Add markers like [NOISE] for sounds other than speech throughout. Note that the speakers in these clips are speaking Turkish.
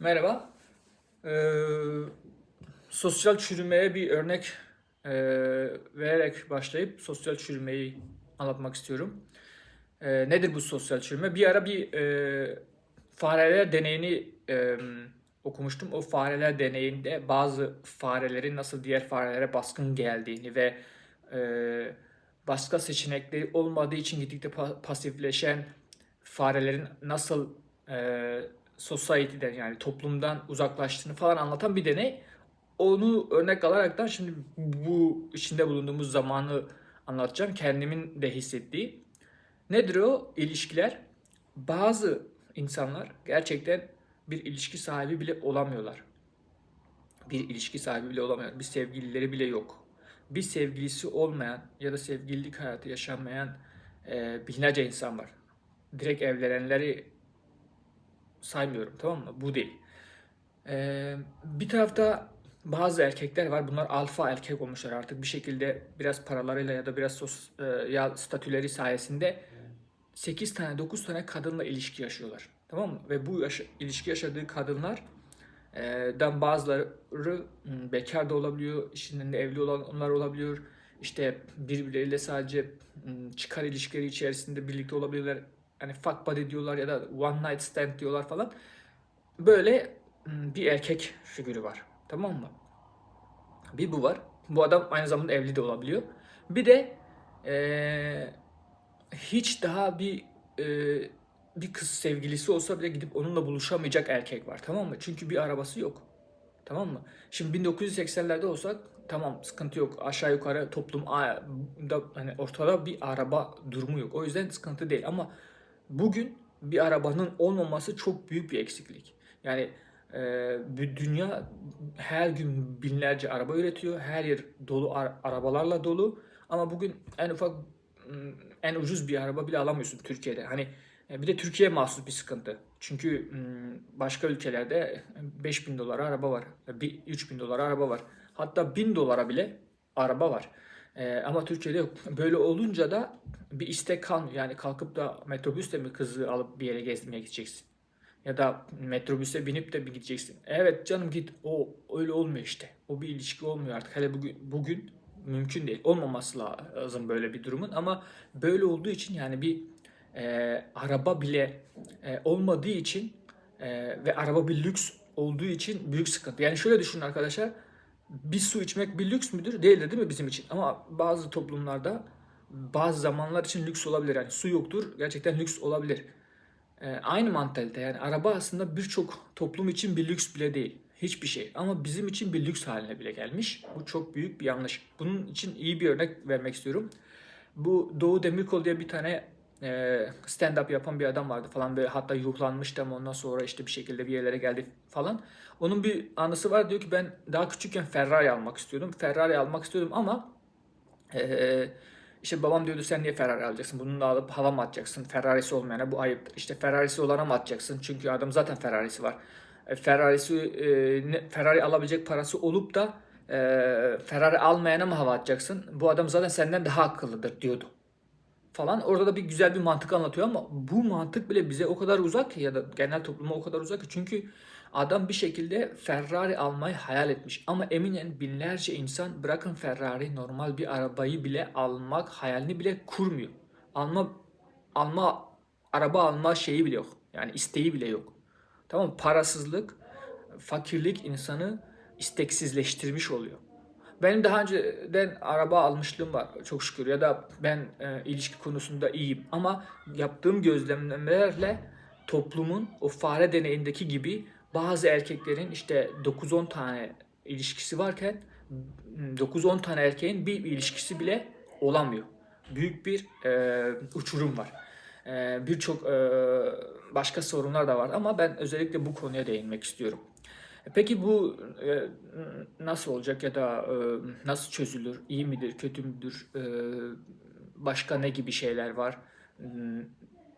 Merhaba. Ee, sosyal çürümeye bir örnek e, vererek başlayıp sosyal çürümeyi anlatmak istiyorum. Ee, nedir bu sosyal çürüme? Bir ara bir e, fareler deneyini e, okumuştum. O fareler deneyinde bazı farelerin nasıl diğer farelere baskın geldiğini ve e, başka seçenekleri olmadığı için gittikçe pa- pasifleşen farelerin nasıl e, society'den yani toplumdan uzaklaştığını falan anlatan bir deney. Onu örnek alaraktan şimdi bu içinde bulunduğumuz zamanı anlatacağım. Kendimin de hissettiği. Nedir o? İlişkiler. Bazı insanlar gerçekten bir ilişki sahibi bile olamıyorlar. Bir ilişki sahibi bile olamıyor. Bir sevgilileri bile yok. Bir sevgilisi olmayan ya da sevgililik hayatı yaşamayan e, binlerce insan var. Direkt evlenenleri saymıyorum tamam mı? Bu değil. Ee, bir tarafta bazı erkekler var. Bunlar alfa erkek olmuşlar artık. Bir şekilde biraz paralarıyla ya da biraz sos, e, ya statüleri sayesinde 8 tane 9 tane kadınla ilişki yaşıyorlar. Tamam mı? Ve bu yaş- ilişki yaşadığı kadınlar e, dan bazıları m, bekar da olabiliyor. İşinde evli olanlar olabiliyor. İşte birbirleriyle sadece m, çıkar ilişkileri içerisinde birlikte olabilirler. Hani fuck buddy diyorlar ya da one night stand diyorlar falan. Böyle m, bir erkek figürü var. Tamam mı? Bir bu var. Bu adam aynı zamanda evli de olabiliyor. Bir de eee, hiç daha bir eee, bir kız sevgilisi olsa bile gidip onunla buluşamayacak erkek var. Tamam mı? Çünkü bir arabası yok. Tamam mı? Şimdi 1980'lerde olsak tamam sıkıntı yok. Aşağı yukarı toplum da hani ortada bir araba durumu yok. O yüzden sıkıntı değil ama bugün bir arabanın olmaması çok büyük bir eksiklik. Yani e, dünya her gün binlerce araba üretiyor. Her yer dolu ar- arabalarla dolu. Ama bugün en ufak m, en ucuz bir araba bile alamıyorsun Türkiye'de. Hani e, bir de Türkiye'ye mahsus bir sıkıntı. Çünkü m, başka ülkelerde 5000 dolara araba var. e, bir 3000 dolara araba var. Hatta 1000 dolara bile araba var. E, ama Türkiye'de yok. [LAUGHS] Böyle olunca da bir istek kalmıyor. Yani kalkıp da metrobüsle mi kızı alıp bir yere gezmeye gideceksin? Ya da metrobüse binip de bir gideceksin. Evet canım git. O öyle olmuyor işte. O bir ilişki olmuyor artık. Hele bugün bugün mümkün değil. Olmaması lazım böyle bir durumun ama böyle olduğu için yani bir e, araba bile e, olmadığı için e, ve araba bir lüks olduğu için büyük sıkıntı. Yani şöyle düşünün arkadaşlar. Bir su içmek bir lüks müdür? Değildir değil mi bizim için? Ama bazı toplumlarda bazı zamanlar için lüks olabilir. Yani su yoktur. Gerçekten lüks olabilir. Ee, aynı mantalite yani araba aslında birçok toplum için bir lüks bile değil. Hiçbir şey. Ama bizim için bir lüks haline bile gelmiş. Bu çok büyük bir yanlış. Bunun için iyi bir örnek vermek istiyorum. Bu Doğu Demirkol diye bir tane stand-up yapan bir adam vardı falan böyle hatta yuhlanmıştı ama ondan sonra işte bir şekilde bir yerlere geldi falan. Onun bir anısı var diyor ki ben daha küçükken Ferrari almak istiyordum. Ferrari almak istiyordum ama ee, işte babam diyordu sen niye Ferrari alacaksın? Bununla alıp hava mı atacaksın? Ferrari'si olmayana bu ayıp. İşte Ferrari'si olana mı atacaksın? Çünkü adam zaten Ferrari'si var. E, Ferrari'si e, Ferrari alabilecek parası olup da e, Ferrari almayana mı hava atacaksın? Bu adam zaten senden daha akıllıdır diyordu falan. Orada da bir güzel bir mantık anlatıyor ama bu mantık bile bize o kadar uzak ya da genel topluma o kadar uzak ki çünkü adam bir şekilde Ferrari almayı hayal etmiş. Ama eminim binlerce insan bırakın Ferrari normal bir arabayı bile almak hayalini bile kurmuyor. Alma alma araba alma şeyi bile yok. Yani isteği bile yok. Tamam? Parasızlık, fakirlik insanı isteksizleştirmiş oluyor. Benim daha önceden araba almışlığım var çok şükür ya da ben e, ilişki konusunda iyiyim ama yaptığım gözlemlemelerle toplumun o fare deneyindeki gibi bazı erkeklerin işte 9-10 tane ilişkisi varken 9-10 tane erkeğin bir ilişkisi bile olamıyor. Büyük bir e, uçurum var. E, Birçok e, başka sorunlar da var ama ben özellikle bu konuya değinmek istiyorum. Peki bu e, nasıl olacak ya da e, nasıl çözülür? İyi midir, kötü müdür? E, başka ne gibi şeyler var? M,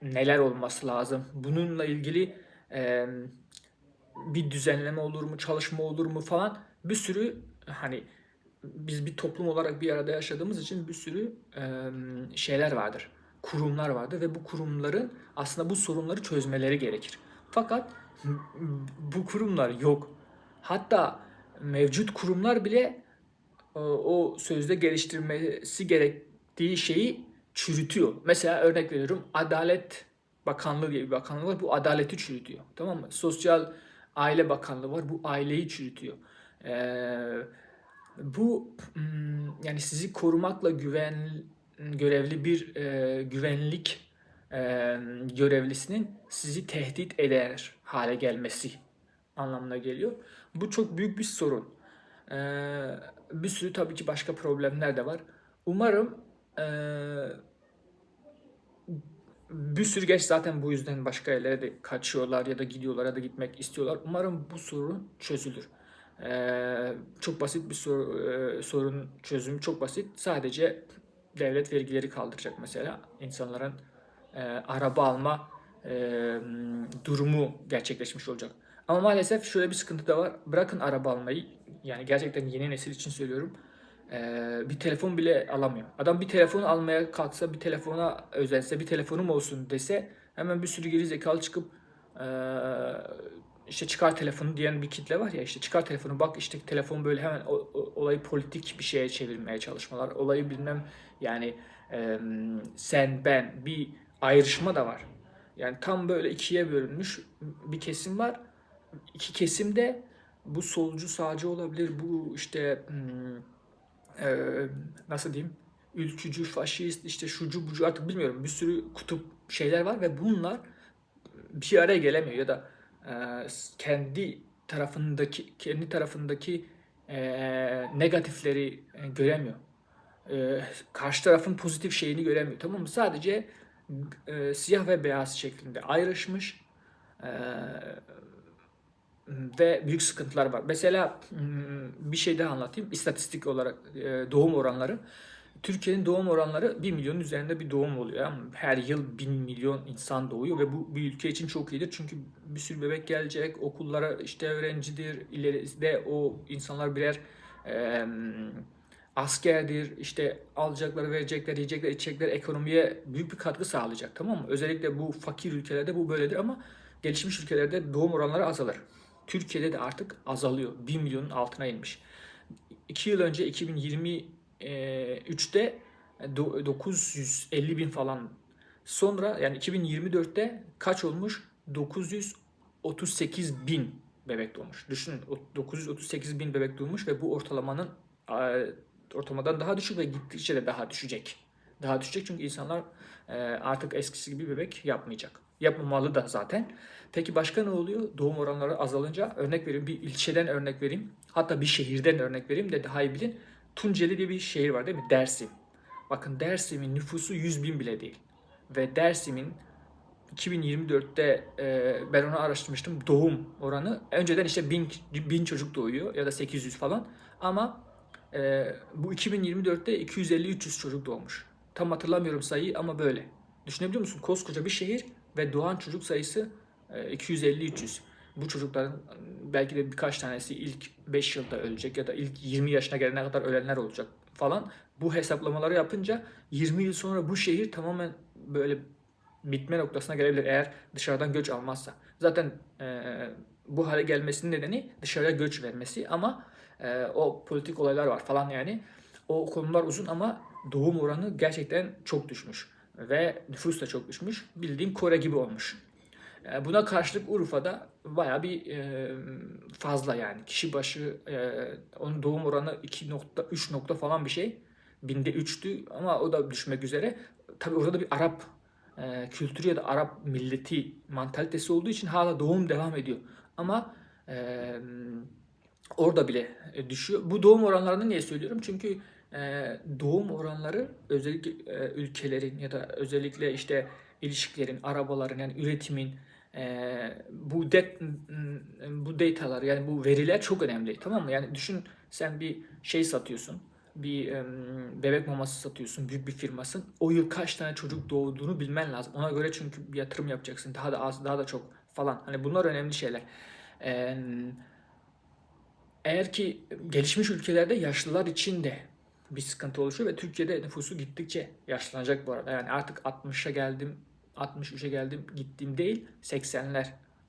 Neler olması lazım? Bununla ilgili e, bir düzenleme olur mu, çalışma olur mu falan bir sürü hani biz bir toplum olarak bir arada yaşadığımız için bir sürü e, şeyler vardır. Kurumlar vardır ve bu kurumların aslında bu sorunları çözmeleri gerekir. Fakat bu kurumlar yok. Hatta mevcut kurumlar bile o, o sözde geliştirmesi gerektiği şeyi çürütüyor. Mesela örnek veriyorum Adalet Bakanlığı diye bir bakanlık var. Bu adaleti çürütüyor. Tamam mı? Sosyal Aile Bakanlığı var. Bu aileyi çürütüyor. Ee, bu hmm, yani sizi korumakla güven görevli bir e, güvenlik e, görevlisinin sizi tehdit eder hale gelmesi anlamına geliyor. Bu çok büyük bir sorun. Ee, bir sürü tabii ki başka problemler de var. Umarım e, bir sürü genç zaten bu yüzden başka yerlere de kaçıyorlar ya da gidiyorlar ya da gitmek istiyorlar. Umarım bu sorun çözülür. Ee, çok basit bir sor, e, sorun çözümü çok basit. Sadece devlet vergileri kaldıracak mesela. insanların e, araba alma e, durumu gerçekleşmiş olacak. Ama maalesef şöyle bir sıkıntı da var. Bırakın araba almayı. Yani gerçekten yeni nesil için söylüyorum. Ee, bir telefon bile alamıyor. Adam bir telefon almaya kalksa, bir telefona özense, bir telefonum olsun dese hemen bir sürü geri zekalı çıkıp ee, işte çıkar telefonu diyen bir kitle var ya işte çıkar telefonu bak işte telefon böyle hemen o, o- olayı politik bir şeye çevirmeye çalışmalar. Olayı bilmem yani e, sen ben bir ayrışma da var. Yani tam böyle ikiye bölünmüş bir kesim var. İki kesim de bu solcu sağcı olabilir. Bu işte hmm, e, nasıl diyeyim ülkücü, faşist, işte şucu bucu artık bilmiyorum bir sürü kutup şeyler var ve bunlar bir araya gelemiyor ya da e, kendi tarafındaki kendi tarafındaki e, negatifleri e, göremiyor. E, karşı tarafın pozitif şeyini göremiyor. Tamam mı? Sadece e, siyah ve beyaz şeklinde ayrışmış e, ve büyük sıkıntılar var. Mesela hmm, bir şey daha anlatayım. İstatistik olarak e, doğum oranları. Türkiye'nin doğum oranları 1 milyonun üzerinde bir doğum oluyor. Her yıl 1000 milyon insan doğuyor ve bu bir ülke için çok iyidir. Çünkü bir sürü bebek gelecek, okullara işte öğrencidir, ileride o insanlar birer e, askerdir, işte alacakları, verecekler, yiyecekler, içecekler ekonomiye büyük bir katkı sağlayacak. Tamam mı? Özellikle bu fakir ülkelerde bu böyledir ama gelişmiş ülkelerde doğum oranları azalır. Türkiye'de de artık azalıyor. 1 milyonun altına inmiş. 2 yıl önce 2023'te 950 bin falan. Sonra yani 2024'te kaç olmuş? 938 bin bebek doğmuş. Düşünün o 938 bin bebek doğmuş ve bu ortalamanın e, ortalamadan daha düşük ve gittikçe de daha düşecek. Daha düşecek çünkü insanlar e, artık eskisi gibi bebek yapmayacak. Yapmamalı da zaten. Peki başka ne oluyor? Doğum oranları azalınca örnek vereyim. Bir ilçeden örnek vereyim. Hatta bir şehirden örnek vereyim de daha iyi bilin. Tunceli diye bir şehir var değil mi? Dersim. Bakın Dersim'in nüfusu 100 bin bile değil. Ve Dersim'in 2024'te e, ben onu araştırmıştım. Doğum oranı önceden işte 1000 bin çocuk doğuyor ya da 800 falan. Ama e, bu 2024'te 250-300 çocuk doğmuş. Tam hatırlamıyorum sayıyı ama böyle. Düşünebiliyor musun? Koskoca bir şehir ve doğan çocuk sayısı e, 250-300. Bu çocukların belki de birkaç tanesi ilk 5 yılda ölecek ya da ilk 20 yaşına gelene kadar ölenler olacak falan. Bu hesaplamaları yapınca 20 yıl sonra bu şehir tamamen böyle bitme noktasına gelebilir eğer dışarıdan göç almazsa. Zaten e, bu hale gelmesinin nedeni dışarıya göç vermesi ama e, o politik olaylar var falan yani. O konular uzun ama doğum oranı gerçekten çok düşmüş ve nüfus da çok düşmüş. Bildiğin Kore gibi olmuş. E, buna karşılık Urfa'da baya bir e, fazla yani kişi başı e, onun doğum oranı 2.3 nokta falan bir şey. Binde 3'tü ama o da düşmek üzere. Tabi orada da bir Arap kültürü ya da Arap milleti mantalitesi olduğu için hala doğum devam ediyor. Ama orada bile düşüyor. Bu doğum oranlarını niye söylüyorum? Çünkü doğum oranları özellikle e, ülkelerin ya da özellikle işte ilişkilerin, arabaların yani üretimin e, bu de, bu datalar yani bu veriler çok önemli tamam mı? Yani düşün sen bir şey satıyorsun. Bir bebek maması satıyorsun. Büyük bir firmasın. O yıl kaç tane çocuk doğduğunu bilmen lazım. Ona göre çünkü bir yatırım yapacaksın. Daha da az, daha da çok falan. Hani bunlar önemli şeyler. Eğer ki gelişmiş ülkelerde yaşlılar için de bir sıkıntı oluşuyor ve Türkiye'de nüfusu gittikçe yaşlanacak bu arada. Yani artık 60'a geldim, 63'e geldim, gittiğim değil 80'ler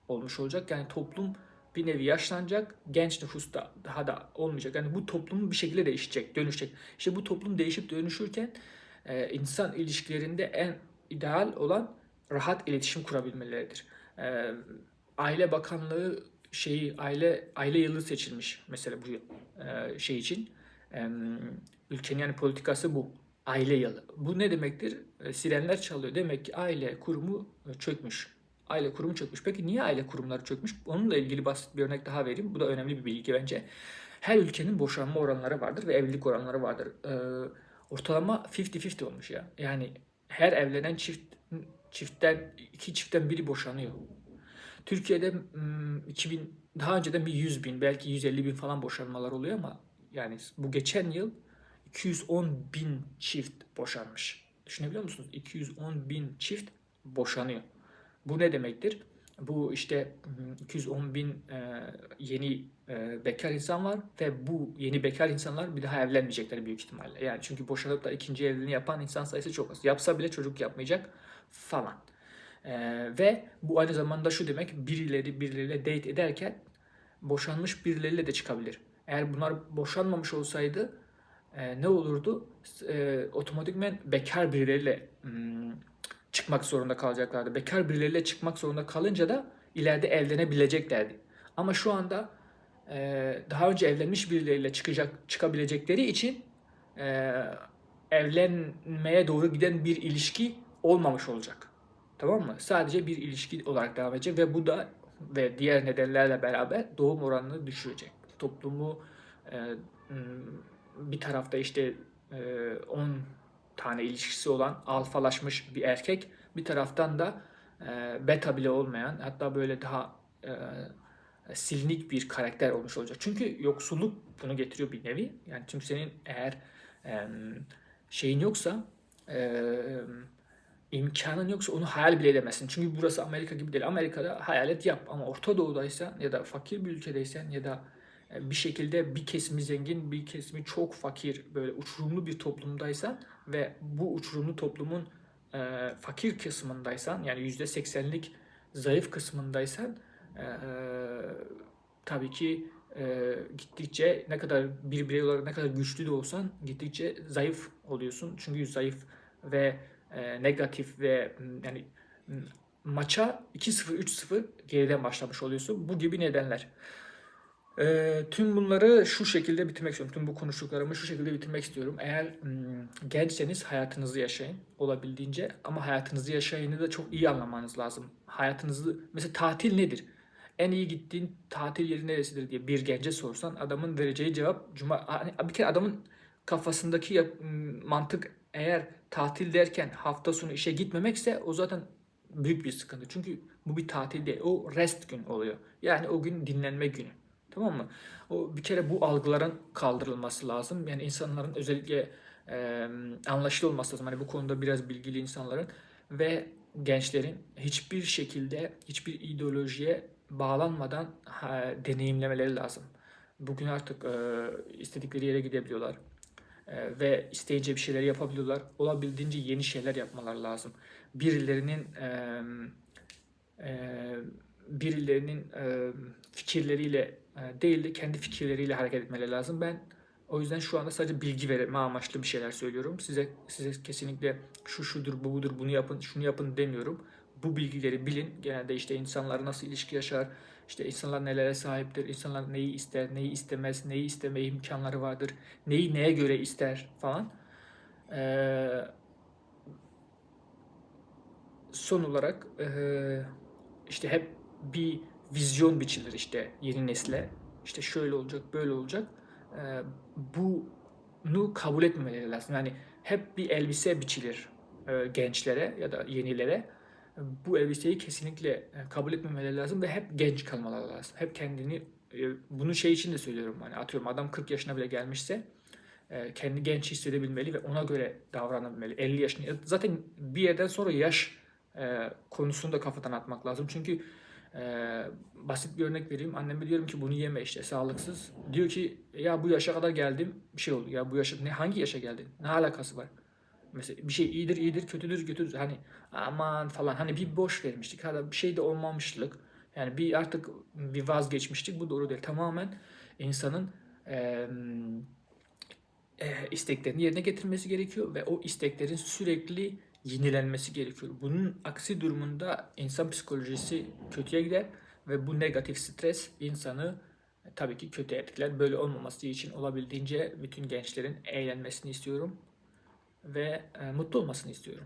olmuş olacak. Yani toplum bir nevi yaşlanacak, genç nüfus da daha da olmayacak. Yani bu toplum bir şekilde değişecek, dönüşecek. İşte bu toplum değişip dönüşürken e, insan ilişkilerinde en ideal olan rahat iletişim kurabilmeleridir. E, Aile Bakanlığı şeyi aile aile yılı seçilmiş mesela bu e, şey için. E, ülkenin yani politikası bu. Aile yılı. Bu ne demektir? E, sirenler çalıyor. Demek ki aile kurumu e, çökmüş. Aile kurumu çökmüş. Peki niye aile kurumları çökmüş? Onunla ilgili basit bir örnek daha vereyim. Bu da önemli bir bilgi bence. Her ülkenin boşanma oranları vardır ve evlilik oranları vardır. Ee, ortalama 50-50 olmuş ya. Yani her evlenen çift çiftten iki çiftten biri boşanıyor. Türkiye'de hmm, 2000 daha önceden bir 100 bin belki 150 bin falan boşanmalar oluyor ama yani bu geçen yıl 210 bin çift boşanmış. Düşünebiliyor musunuz? 210 bin çift boşanıyor. Bu ne demektir? Bu işte hmm, 210 bin e, yeni e, bekar insan var ve bu yeni bekar insanlar bir daha evlenmeyecekler büyük ihtimalle. Yani çünkü boşanıp da ikinci evliliğini yapan insan sayısı çok az. Yapsa bile çocuk yapmayacak falan. E, ve bu aynı zamanda şu demek birileri birileriyle date ederken boşanmış birileriyle de çıkabilir. Eğer bunlar boşanmamış olsaydı e, ne olurdu? E, otomatikmen bekar birileriyle hmm, çıkmak zorunda kalacaklardı. Bekar birileriyle çıkmak zorunda kalınca da ileride evlenebileceklerdi. Ama şu anda e, daha önce evlenmiş birileriyle çıkacak çıkabilecekleri için e, evlenmeye doğru giden bir ilişki olmamış olacak. Tamam mı? Sadece bir ilişki olarak devam edecek ve bu da ve diğer nedenlerle beraber doğum oranını düşürecek. Toplumu e, m, bir tarafta işte e, 10 tane ilişkisi olan alfalaşmış bir erkek bir taraftan da e, beta bile olmayan hatta böyle daha e, silinik bir karakter olmuş olacak. Çünkü yoksulluk bunu getiriyor bir nevi. Yani çünkü senin eğer e, şeyin yoksa e, imkanın yoksa onu hayal bile edemezsin. Çünkü burası Amerika gibi değil. Amerika'da hayal et yap ama Orta Doğu'daysan ya da fakir bir ülkedeysen ya da e, bir şekilde bir kesimi zengin, bir kesimi çok fakir, böyle uçurumlu bir toplumdaysan ve bu uçurumlu toplumun e, fakir kısmındaysan yani yüzde seksenlik zayıf kısmındaysan e, tabii ki e, gittikçe ne kadar bir birey olarak ne kadar güçlü de olsan gittikçe zayıf oluyorsun. Çünkü zayıf ve e, negatif ve yani maça 2-0 3-0 geriden başlamış oluyorsun. Bu gibi nedenler. E, tüm bunları şu şekilde bitirmek istiyorum. Tüm bu konuştuklarımı şu şekilde bitirmek istiyorum. Eğer m, gençseniz hayatınızı yaşayın olabildiğince ama hayatınızı yaşayını da çok iyi anlamanız lazım. Hayatınızı mesela tatil nedir? En iyi gittiğin tatil yeri neresidir diye bir gence sorsan adamın vereceği cevap cuma hani bir kere adamın kafasındaki yap- m, mantık eğer tatil derken hafta sonu işe gitmemekse o zaten büyük bir sıkıntı. Çünkü bu bir tatil değil. O rest gün oluyor. Yani o gün dinlenme günü. Tamam mı? O bir kere bu algıların kaldırılması lazım. Yani insanların özellikle e, anlaşılı olması lazım. Hani bu konuda biraz bilgili insanların ve gençlerin hiçbir şekilde hiçbir ideolojiye bağlanmadan ha, deneyimlemeleri lazım. Bugün artık e, istedikleri yere gidebiliyorlar E, ve isteyince bir şeyler yapabiliyorlar. Olabildiğince yeni şeyler yapmaları lazım. Birilerinin e, e, birilerinin e, fikirleriyle değil de kendi fikirleriyle hareket etmeleri lazım. Ben o yüzden şu anda sadece bilgi verme amaçlı bir şeyler söylüyorum. Size size kesinlikle şu şudur, bu budur, bunu yapın, şunu yapın demiyorum. Bu bilgileri bilin. Genelde işte insanlar nasıl ilişki yaşar, işte insanlar nelere sahiptir, insanlar neyi ister, neyi istemez, neyi isteme imkanları vardır, neyi neye göre ister falan. Ee, son olarak eee, işte hep bir vizyon biçilir işte yeni nesle. İşte şöyle olacak, böyle olacak. Eee, bunu kabul etmemeleri lazım. Yani hep bir elbise biçilir eee, gençlere ya da yenilere. Bu elbiseyi kesinlikle e, kabul etmemeleri lazım ve hep genç kalmaları lazım. Hep kendini e, bunu şey için de söylüyorum. Hani atıyorum adam 40 yaşına bile gelmişse e, kendi genç hissedebilmeli ve ona göre davranabilmeli. 50 yaşında zaten bir yerden sonra yaş e, konusunu da kafadan atmak lazım. Çünkü e, basit bir örnek vereyim. Anneme diyorum ki bunu yeme işte sağlıksız. Diyor ki ya bu yaşa kadar geldim bir şey oldu. Ya bu yaşa ne hangi yaşa geldin? Ne alakası var? Mesela bir şey iyidir iyidir kötüdür kötüdür. Hani aman falan hani bir boş vermiştik. Hala bir şey de olmamışlık. Yani bir artık bir vazgeçmiştik. Bu doğru değil. Tamamen insanın eee, eee, isteklerini yerine getirmesi gerekiyor ve o isteklerin sürekli yenilenmesi gerekiyor. Bunun aksi durumunda insan psikolojisi kötüye gider ve bu negatif stres insanı e, tabii ki kötü etkiler. Böyle olmaması için olabildiğince bütün gençlerin eğlenmesini istiyorum ve e, mutlu olmasını istiyorum.